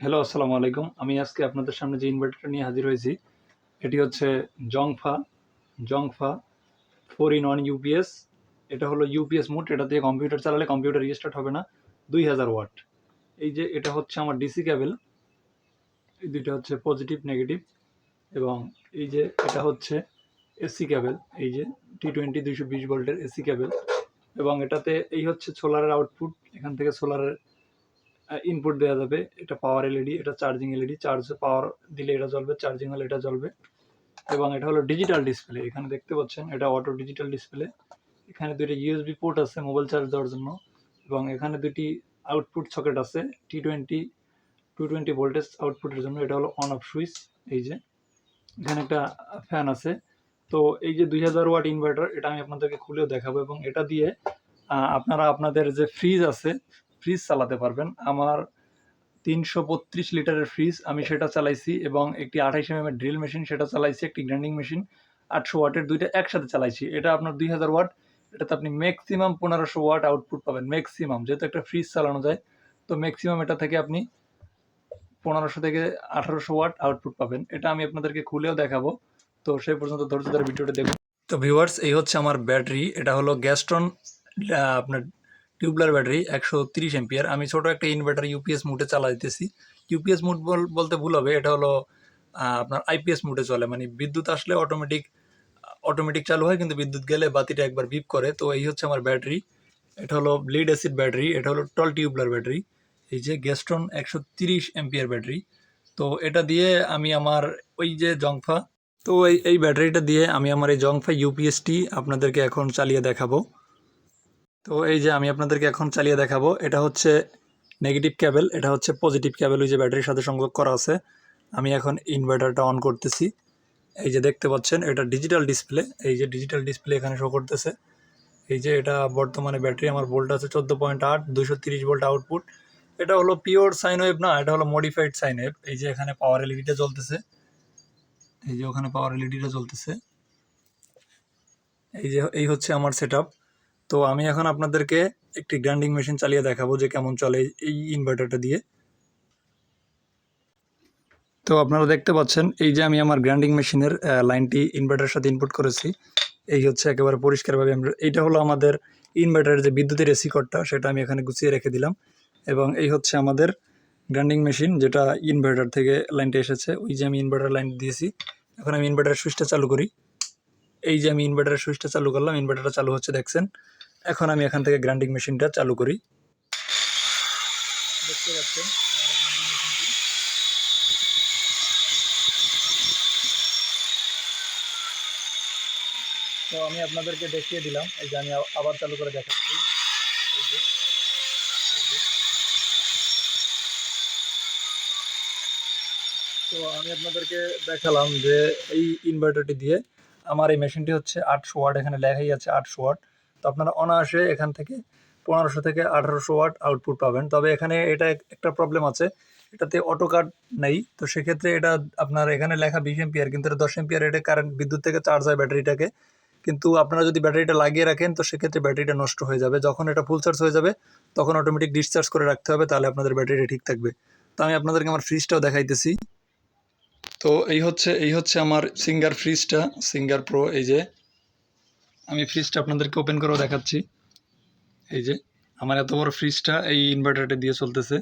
Hello আসসালামু আলাইকুম আমি আজকে আপনাদের সামনে যে ইনভার্টারটা নিয়ে হাজির হয়েছি, এটি হচ্ছে জংফা জংফা ফোর ইন ওয়ান ইউপিএস এটা হলো ইউপিএস মোড এটা দিয়ে কম্পিউটার চালালে কম্পিউটার রিস্টার্ট হবে না, দুই হাজার ওয়াট। এই যে এটা হচ্ছে আমার ডিসি ক্যাবেল এই দুইটা হচ্ছে পজিটিভ নেগেটিভ এবং এই যে এটা হচ্ছে এসি ক্যাবেল এই যে টি টোয়েন্টি দুইশো বিশ ভোল্টের এসি ক্যাবেল এবং এটাতে এই হচ্ছে সোলারের আউটপুট এখান থেকে সোলারের ইনপুট দেওয়া যাবে। এটা পাওয়ার এলইডি এটা চার্জিং এলইডি চার্জ পাওয়ার দিলে এটা জ্বলবে চার্জিং হলে এটা জ্বলবে। এবং এটা হলো ডিজিটাল ডিসপ্লে এখানে দেখতে পাচ্ছেন, এটা অটো ডিজিটাল ডিসপ্লে এখানে দুইটা ইউএসবি পোর্ট আছে মোবাইল চার্জ দেওয়ার জন্য। এবং এখানে দুটি আউটপুট সকেট আছে টি টোয়েন্টি টু টোয়েন্টি ভোল্টেজ আউটপুটের জন্য। এটা হলো অন অফ সুইচ এই যে। এখানে একটা ফ্যান আছে। তো এই যে দুই হাজার ওয়াট ইনভার্টার এটা আমি আপনাদেরকে খুলেও দেখাবো। এবং এটা দিয়ে আপনারা, আপনাদের যে ফ্রিজ আছে ফ্রিজ চালাতে পারবেন। আমার তিনশো বত্রিশ লিটারের ফ্রিজ আমি সেটা চালাইছি এবং একটি আঠাইশ এম এর ড্রিল মেশিন সেটা চালাইছি, একটি গ্রাইন্ডিং মেশিন আটশো ওয়াটের দুইটা একসাথে চালাইছি। এটা আপনার দুই হাজার ওয়াট, এটাতে আপনি ম্যাক্সিমাম পনেরোশো ওয়াট আউটপুট পাবেন ম্যাক্সিমাম যেহেতু একটা ফ্রিজ চালানো যায়, তো ম্যাক্সিমাম এটা থেকে আপনি পনেরোশো থেকে আঠারোশো ওয়াট আউটপুট পাবেন। এটা আমি আপনাদেরকে খুলেও দেখাবো। তো সেই পর্যন্ত ধৈর্য ধরে ভিডিওটা দেখুন। তো ভিউয়ার্স এই হচ্ছে আমার ব্যাটারি। এটা হলো গ্যাস্ট্রন আপনার টিউবলার ব্যাটারি একশো তিরিশ এম্পিয়ার। আমি ছোটো একটা ইনভার্টার ইউপিএস মুডে চালাইতেছি ইউপিএস মুড বলতে ভুল হবে, এটা হলো আপনার আইপিএস মুডে চলে। মানে বিদ্যুৎ আসলে অটোমেটিক অটোমেটিক চালু হয়, কিন্তু বিদ্যুৎ গেলে বাতিটা একবার বিপ করে। তো এই হচ্ছে আমার ব্যাটারি। এটা হলো ব্লিড অ্যাসিড ব্যাটারি, এটা হলো টল টিউবলার ব্যাটারি। এই যে গ্যাস্ট্রন একশো তিরিশ এম্পিয়ার ব্যাটারি। তো এটা দিয়ে আমি আমার, ওই যে জংফা, তো এই এই ব্যাটারিটা দিয়ে আমি আমার এই জংফা ইউপিএসটি আপনাদেরকে এখন চালিয়ে দেখাবো। তো এই যে আমি আপনাদেরকে এখন চালিয়ে দেখাবো, এটা হচ্ছে নেগেটিভ ক্যাবেল এটা হচ্ছে পজিটিভ ক্যাবেল ওই যে ব্যাটারির সাথে সংযোগ করা আছে। আমি এখন ইনভার্টারটা অন করতেছি। এই যে দেখতে পাচ্ছেন, এটা ডিজিটাল ডিসপ্লে এই যে ডিজিটাল ডিসপ্লে এখানে শো করতেছে। এই যে এটা বর্তমানে ব্যাটারি আমার ভোল্ট আছে চোদ্দ পয়েন্ট আট দুশো তিরিশ ভোল্ট আউটপুট এটা হলো পিওর সাইন ওয়েভ না, এটা হলো মডিফাইড সাইন ওয়েভ এই যে এখানে পাওয়ার এলইডিটা জ্বলতেছে। এই যে ওখানে পাওয়ার এলইডিটা জ্বলতেছে। এই যে, এই হচ্ছে আমার সেট তো আমি এখন আপনাদেরকে একটি গ্রাইন্ডিং মেশিন চালিয়ে দেখাবো যে কেমন চলে এই ইনভার্টারটা দিয়ে। তো আপনারা দেখতে পাচ্ছেন, এই যে আমি আমার গ্রাইন্ডিং মেশিনের লাইনটি ইনভার্টারের সাথে ইনপুট করেছি, এই হচ্ছে একেবারে পরিষ্কারভাবে আমরা এইটা হলো আমাদের ইনভার্টারের যে বিদ্যুতের এসি কটটা সেটা আমি এখানে গুছিয়ে রেখে দিলাম। এবং এই হচ্ছে আমাদের গ্রাইন্ডিং মেশিন, যেটা ইনভার্টার থেকে লাইনটা এসেছে, ওই যে আমি ইনভার্টার লাইন দিয়েছি। এখন আমি ইনভার্টারের সুইচটা চালু করি। এই যে আমি ইনভার্টারের সুইচটা চালু করলাম ইনভার্টারটা চালু হচ্ছে দেখছেন। এখন আমি এখান থেকে গ্রাইন্ডিং মেশিনটা চালু করি। দেখতে পাচ্ছেন? তো আমি আপনাদেরকে দেখিয়ে দিলাম, এই যে আমি আবার চালু করে দেখাচ্ছি। তো আমি আপনাদেরকে দেখালাম যে এই ইনভার্টারটি দিয়ে আমার এই মেশিনটি হচ্ছে আটশো ওয়াট, এখানে লেখাই আছে আটশো ওয়াট। তো আপনারা অনায়াসে এখান থেকে পনেরোশো থেকে আঠারোশো ওয়াট আউটপুট পাবেন। তবে এখানে এটা একটা প্রবলেম আছে। এটাতে অটো কাট নেই। তো সেক্ষেত্রে এটা আপনার এখানে লেখা বিশ এম্পিয়ার কিন্তু এটা দশ এম্পিয়ার এটা কারেন্ট বিদ্যুৎ থেকে চার্জ হয় ব্যাটারিটাকে। কিন্তু আপনারা যদি ব্যাটারিটা লাগিয়ে রাখেন, তো সেক্ষেত্রে ব্যাটারিটা নষ্ট হয়ে যাবে। যখন এটা ফুল চার্জ হয়ে যাবে, তখন অটোমেটিক ডিসচার্জ করে রাখতে হবে, তাহলে আপনাদের ব্যাটারিটা ঠিক থাকবে। তো আমি আপনাদেরকে আমার ফ্রিজটাও দেখাইতেছি। তো এই হচ্ছে এই হচ্ছে আমার সিঙ্গার ফ্রিজটা সিঙ্গার প্রো এই যে। আমি ফ্রিজটা আপনাদেরকে ওপেন করেও দেখাচ্ছি। এই যে, আমার এত বড় ফ্রিজটা এই ইনভার্টারটা দিয়ে চলতেছে।